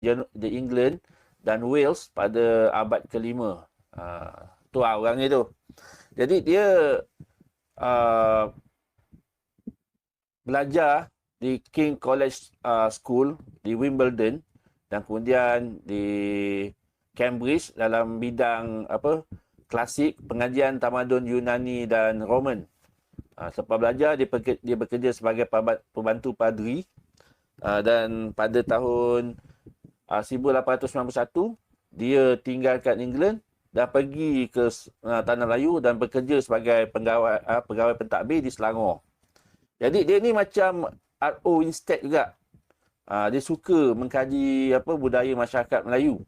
di England dan Wales pada abad kelima. Uh, tu lah orangnya tu. Jadi dia uh, belajar di King College uh, School di Wimbledon dan kemudian di Cambridge dalam bidang apa klasik pengajian tamadun Yunani dan Roman. Uh, selepas belajar dia, dia bekerja sebagai pembantu padri uh, dan pada tahun uh, 1891 dia tinggalkan England dan pergi ke uh, Tanah Melayu dan bekerja sebagai pegawai uh, pegawai pentadbir di Selangor. Jadi dia ni macam RO Instead juga. Uh, dia suka mengkaji apa budaya masyarakat Melayu.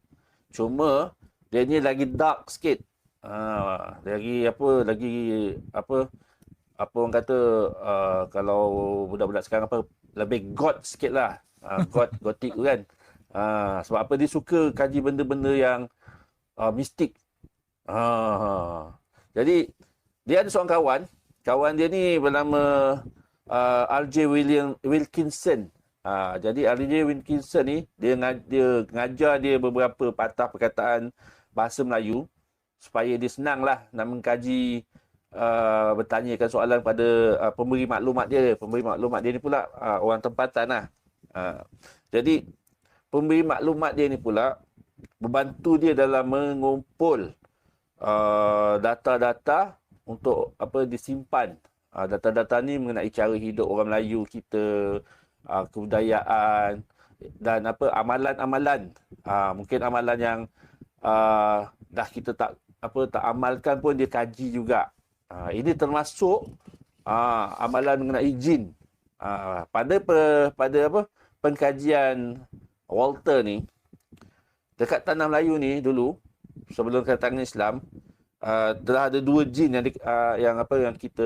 Cuma dia ni lagi dark sikit. Uh, lagi apa lagi apa apa orang kata uh, kalau budak-budak sekarang apa lebih god sikit lah. Uh, god, gotik kan. Uh, sebab apa dia suka kaji benda-benda yang uh, mistik. Uh, jadi dia ada seorang kawan. Kawan dia ni bernama uh, R.J. William Wilkinson. Uh, jadi R.J. Wilkinson ni dia, dia ngajar dia beberapa patah perkataan bahasa Melayu supaya dia senang lah nak mengkaji uh, bertanyakan soalan pada uh, pemberi maklumat dia. Pemberi maklumat dia ni pula uh, orang tempatan lah. Uh, jadi pemberi maklumat dia ni pula membantu dia dalam mengumpul uh, data-data untuk apa disimpan. Uh, data-data ni mengenai cara hidup orang Melayu kita, uh, kebudayaan dan apa amalan-amalan. Uh, mungkin amalan yang uh, dah kita tak apa tak amalkan pun dia kaji juga. Uh, ini termasuk uh, amalan mengenai jin. Uh, pada pe, pada apa pengkajian Walter ni dekat tanah Melayu ni dulu sebelum kedatangan Islam uh, telah ada dua jin yang uh, yang apa yang kita